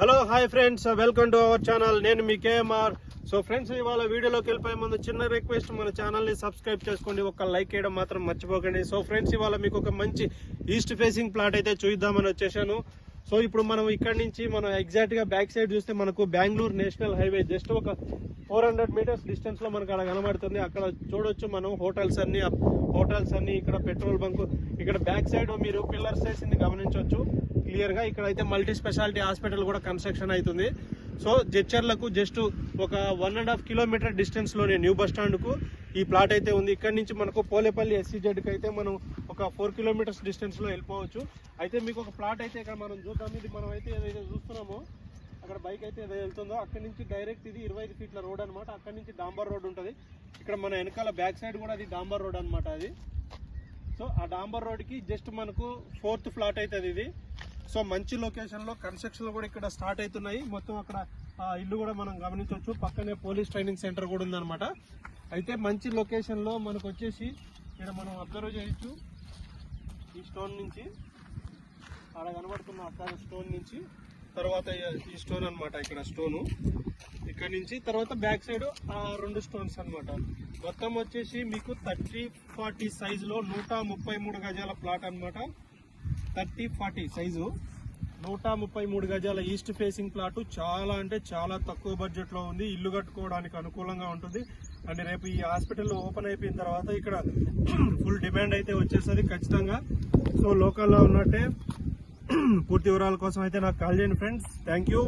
Hello hi friends welcome to our channel నేను మీ KMR so friends ఇవాళ వీడియోలోకి వెళ్ళిపోయే ముందు చిన్న రిక్వెస్ట్ మన ఛానల్ని సబ్స్క్రైబ్ చేసుకోండి. ఒక లైక్ చేయడం మాత్రం మర్చిపోకండి. సో ఫ్రెండ్స్ ఇవాళ మీకు ఒక మంచి ఈస్ట్ ఫేసింగ్ ప్లాట్ అయితే చూద్దామని వచ్చేసాను. సో ఇప్పుడు మనం ఇక్కడ నుంచి మనం ఎగ్జాక్ట్గా బ్యాక్ సైడ్ చూస్తే మనకు బెంగళూరు నేషనల్ హైవే జస్ట్ ఒక ఫోర్ హండ్రెడ్ మీటర్స్ డిస్టెన్స్లో మనకు అక్కడ కనబడుతుంది. అక్కడ చూడొచ్చు మనం హోటల్స్ అన్ని హోటల్స్ అన్ని ఇక్కడ పెట్రోల్ బంక్ ఇక్కడ బ్యాక్ సైడ్ మీరు పిల్లర్స్ వేసింది గమనించవచ్చు క్లియర్గా ఇక్కడ అయితే మల్టీ స్పెషాలిటీ హాస్పిటల్ కూడా కన్స్ట్రక్షన్ అవుతుంది. సో జడ్చర్లకు జస్ట్ ఒక వన్ అండ్ హాఫ్ కిలోమీటర్ డిస్టెన్స్లోనే న్యూ బస్ స్టాండ్కు ఈ ప్లాట్ అయితే ఉంది. ఇక్కడ నుంచి మనకు పోలేపల్లి ఎస్సీజెడ్కి అయితే మనం ఒక ఫోర్ కిలోమీటర్స్ డిస్టెన్స్లో వెళ్ళిపోవచ్చు. అయితే మీకు ఒక ప్లాట్ అయితే ఇక్కడ మనం చూద్దాం. ఇది మనం అయితే ఏదైతే చూస్తున్నామో అక్కడ బైక్ అయితే ఏదైతే వెళ్తుందో అక్కడ నుంచి డైరెక్ట్ ఇది ఇరవై ఐదు ఫీట్ల రోడ్ అనమాట అక్కడ నుంచి డాంబర్ రోడ్ ఉంటుంది. ఇక్కడ మన వెనకాల బ్యాక్ సైడ్ కూడా అది డాంబర్ రోడ్ అనమాట అది. సో ఆ డాంబర్ రోడ్కి జస్ట్ మనకు ఫోర్త్ ఫ్లాట్ అవుతుంది ఇది. సో మంచి లొకేషన్లో కన్స్ట్రక్షన్ కూడా ఇక్కడ స్టార్ట్ అవుతున్నాయి. మొత్తం అక్కడ ఇల్లు కూడా మనం గమనించవచ్చు. పక్కనే పోలీస్ ట్రైనింగ్ సెంటర్ కూడా ఉందన్నమాట. అయితే మంచి లొకేషన్లో మనకు వచ్చేసి ఇక్కడ మనం అబ్జర్వ్ చేయొచ్చు. ఈ స్టోన్ నుంచి అక్కడ కనబడుతున్న అక్కడ స్టోన్ నుంచి తర్వాత ఈ స్టోన్ అనమాట ఇక్కడ స్టోను. ఇక్కడ నుంచి తర్వాత బ్యాక్ సైడ్ ఆ రెండు స్టోన్స్ అనమాట మొత్తం వచ్చేసి మీకు థర్టీ ఫార్టీ సైజులో నూట ముప్పై మూడు గజాల ప్లాట్ అనమాట థర్టీ ఫార్టీ సైజు. నూట ముప్పై మూడు గజాల ఈస్ట్ ఫేసింగ్ ప్లాట్ చాలా అంటే చాలా తక్కువ బడ్జెట్లో ఉంది. ఇల్లు కట్టుకోవడానికి అనుకూలంగా ఉంటుంది. అండ్ రేపు ఈ హాస్పిటల్ ఓపెన్ అయిపోయిన తర్వాత ఇక్కడ ఫుల్ డిమాండ్ అయితే వచ్చేసరికి ఖచ్చితంగా. సో లోకల్లో ఉన్నట్టే పూర్తి వివరాల కోసం అయితే నాకు కాల్ చేయండి ఫ్రెండ్స్. Thank you.